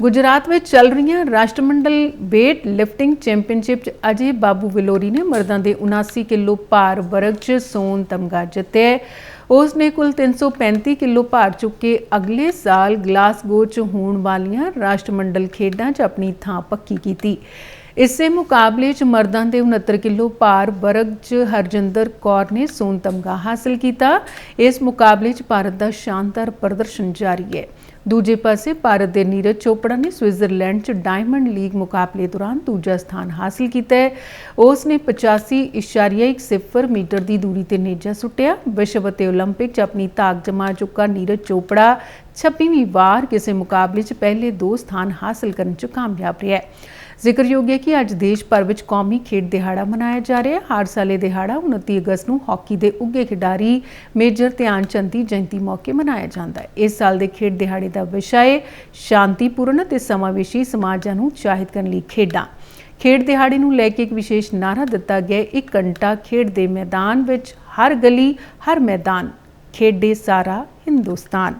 ਗੁਜਰਾਤ ਵਿੱਚ ਚੱਲ ਰਹੀਆਂ ਰਾਸ਼ਟਰਮੰਡਲ ਵੇਟ ਲਿਫਟਿੰਗ ਚੈਂਪੀਅਨਸ਼ਿਪ 'ਚ ਅਜੇ ਬਾਬੂ ਵਿਲੋਰੀ ਨੇ ਮਰਦਾਂ ਦੇ 79 ਕਿਲੋ ਭਾਰ ਵਰਗ 'ਚ ਸੋਨ ਤਮਗਾ ਜਿੱਤਿਆ ਉਸ ਨੇ ਕੁੱਲ 335 ਕਿਲੋ ਭਾਰ ਚੁੱਕ ਕੇ ਅਗਲੇ ਸਾਲ ਗਲਾਸਗੋ 'ਚ ਹੋਣ ਵਾਲੀਆਂ ਰਾਸ਼ਟਰਮੰਡਲ ਖੇਡਾਂ 'ਚ ਆਪਣੀ ਥਾਂ ਪੱਕੀ ਕੀਤੀ। ਇਸੇ ਮੁਕਾਬਲੇ 'ਚ ਮਰਦਾਂ ਦੇ 69 ਕਿਲੋ ਭਾਰ ਵਰਗ 'ਚ ਹਰਜਿੰਦਰ ਕੌਰ ਨੇ ਸੋਨ ਤਮਗਾ ਹਾਸਲ ਕੀਤਾ। ਇਸ ਮੁਕਾਬਲੇ 'ਚ ਭਾਰਤ ਦਾ ਸ਼ਾਨਦਾਰ ਪ੍ਰਦਰਸ਼ਨ ਜਾਰੀ ਹੈ। ਦੂਜੇ ਪਾਸੇ ਭਾਰਤ ਦੇ ਨੀਰਜ ਚੋਪੜਾ ਨੇ ਸਵਿਟਜ਼ਰਲੈਂਡ 'ਚ ਡਾਇਮੰਡ ਲੀਗ ਮੁਕਾਬਲੇ ਦੌਰਾਨ ਦੂਜਾ ਸਥਾਨ ਹਾਸਲ ਕੀਤਾ ਹੈ ਉਸ ਨੇ 85.10 ਮੀਟਰ ਦੀ ਦੂਰੀ ਤੇ ਨੇਜਾ ਸੁੱਟਿਆ ਵਿਸ਼ਵ ਅਤੇ 올림픽 'ਚ ਆਪਣੀ ਤਾਕ ਜਮਾ ਚੁੱਕਾ ਨੀਰਜ ਚੋਪੜਾ 26ਵੀਂ ਵਾਰ ਕਿਸੇ ਮੁਕਾਬਲੇ 'ਚ ਪਹਿਲੇ ਦੋ ਸਥਾਨ ਹਾਸਲ ਕਰਨ 'ਚ ਕਾਮਯਾਬ ਰਿਹਾ ਹੈ ਜ਼ਿਕਰਯੋਗ ਹੈ ਕਿ ਅੱਜ ਦੇਸ਼ ਭਰ ਵਿੱਚ ਕੌਮੀ ਖੇਡ ਦਿਹਾੜਾ ਮਨਾਇਆ ਜਾ ਰਿਹਾ ਹੈ ਹਰ ਸਾਲ ਇਹ ਦਿਹਾੜਾ 29 ਅਗਸਤ ਨੂੰ ਹਾਕੀ ਦੇ ਉੱਘੇ ਖਿਡਾਰੀ ਮੇਜਰ ਧਿਆਨ ਚੰਦ ਦੀ ਜਯੰਤੀ ਮੌਕੇ ਮਨਾਇਆ ਜਾਂਦਾ ਹੈ ਇਸ ਸਾਲ ਦੇ ਖੇਡ ਦਿਹਾੜੇ ਦਾ ਵਿਸ਼ਾ ਹੈ ਸ਼ਾਂਤੀਪੂਰਨ ਅਤੇ ਸਮਾਵੇਸ਼ੀ ਸਮਾਜਾਂ ਨੂੰ ਉਤਸ਼ਾਹਿਤ ਕਰਨ ਲਈ ਖੇਡਾਂ। ਖੇਡ ਦਿਹਾੜੇ ਨੂੰ ਲੈ ਕੇ ਇੱਕ ਵਿਸ਼ੇਸ਼ ਨਾਰਾ ਦਿੱਤਾ ਗਿਆ 1 ਘੰਟਾ ਖੇਡ ਦੇ ਮੈਦਾਨ ਵਿੱਚ ਹਰ ਗਲੀ, ਹਰ ਮੈਦਾਨ ਖੇਡੇ ਸਾਰਾ ਹਿੰਦੁਸਤਾਨ।